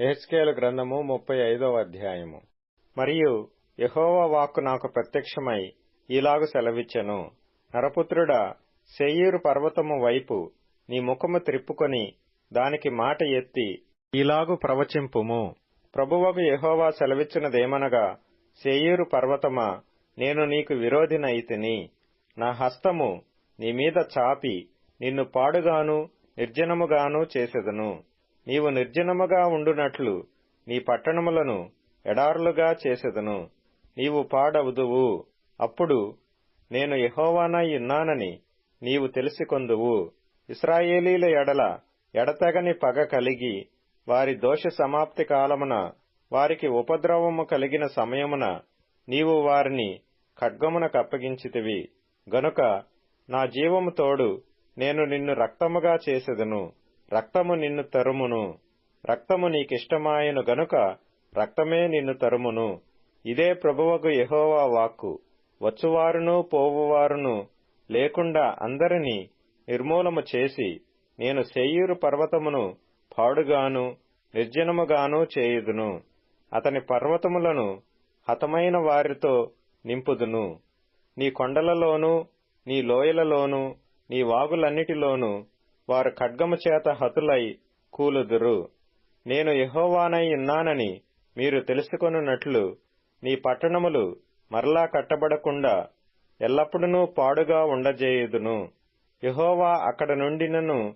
ఎహెచ్కేలు గ్రంథము ముప్పై ఐదవ అధ్యాయము. మరియు యహోవా వాక్కు నాకు ప్రత్యక్షమై ఇలాగు సెలవిచ్చెను. నరపుత్రుడా శేయీరు పర్వతము వైపు నీ ముఖము త్రిప్పుకొని దానికి మాట ఎత్తి ఈలాగు ప్రవచింపుము. ప్రభువకు యహోవా సెలవిచ్చినదేమనగా శేయీరు పర్వతమా నేను నీకు విరోధినైతిని నా హస్తము నీ మీద చాపి నిన్ను పాడుగాను నిర్జనముగాను చేసెదను. నీవు నిర్జనముగా ఉండునట్లు నీ పట్టణములను ఎడారులుగా చేసెదను. నీవు పాడవుదువు. అప్పుడు నేను యెహోవానై ఉన్నానని నీవు తెలిసికొందువు. ఇస్రాయేలీల ఎడల ఎడతెగని పగ కలిగి వారి దోష సమాప్తి కాలమున వారికి ఉపద్రవము కలిగిన సమయమున నీవు వారిని ఖడ్గమున కప్పగించితివి గనుక నా జీవము తోడు నేను నిన్ను రక్తముగా చేసెదను. రక్తము నిన్ను తరుమును. రక్తము నీకిష్టమాయను గనుక రక్తమే నిన్ను తరుమును. ఇదే ప్రభువకు యహోవా వాక్కు. వచ్చువారును పోవువారును లేకుండా అందరినీ నిర్మూలము చేసి నేను శేయీరు పర్వతమును పాడుగాను నిర్జనముగాను చేయుదును. అతని పర్వతములను హతమైన వారితో నింపుదును. నీ కొండలలోనూ నీ లోయలలోనూ నీ వాగులన్నిటిలోనూ వారు ఖడ్గము చేత హతులై కూలుదురు. నేను యహోవానై ఉన్నానని మీరు తెలుసుకొనున్నట్లు నీ పట్టణములు మరలా కట్టబడకుండా ఎల్లప్పుడూ పాడుగా ఉండజేయుదును. యహోవా అక్కడ నుండినను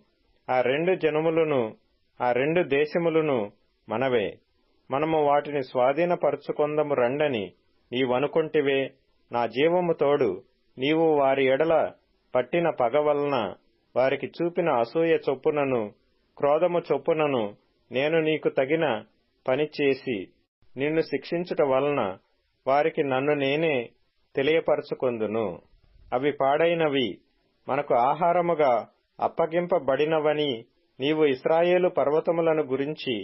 ఆ రెండు జనములను ఆ రెండు దేశములను మనవే. మనము వాటిని స్వాధీనపరుచుకొందము రండని నీవనుకుంటివే. నా జీవము తోడు నీవు వారి ఎడల పట్టిన పగ వలన వారికి చూపిన అసూయ చొప్పునను క్రోధము చొప్పునను నేను నీకు తగిన పని చేసి నిన్ను శిక్షించుట వలన వారికి నన్ను నేనే తెలియపరచుకొందును. అవి పాడైనవి మనకు ఆహారముగా అప్పగింపబడినవని నీవు ఇస్రాయేలు పర్వతములను గురించి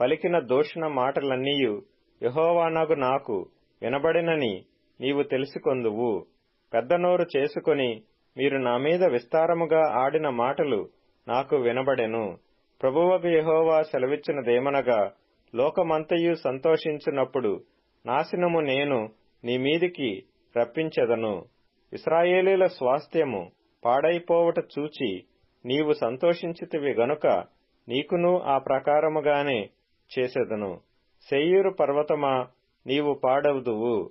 పలికిన దూషణ మాటలన్నీయు యహోవానగు నాకు వినబడినని నీవు తెలుసుకొందువు. పెద్ద నోరు చేసుకుని మీరు నా మీద విస్తారముగా ఆడిన మాటలు నాకు వినబడెను. ప్రభువకు యహోవా సెలవిచ్చినదేమనగా లోకమంతయు సంతోషించున్నప్పుడు నాశనము నేను నీ మీదికి రప్పించెదను. ఇస్రాయేలీల స్వాస్థ్యము పాడైపోవట చూచి నీవు సంతోషించితివి గనుక నీకును ఆ ప్రకారముగానే చేసెదను. శెయ్యూరు పర్వతమా నీవు పాడవుదువు.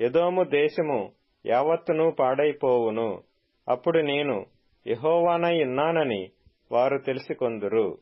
ఎదోము దేశము యావత్తును పాడైపోవును. అప్పుడు నేను యహోవానై ఉన్నానని వారు తెలిసికొందురు.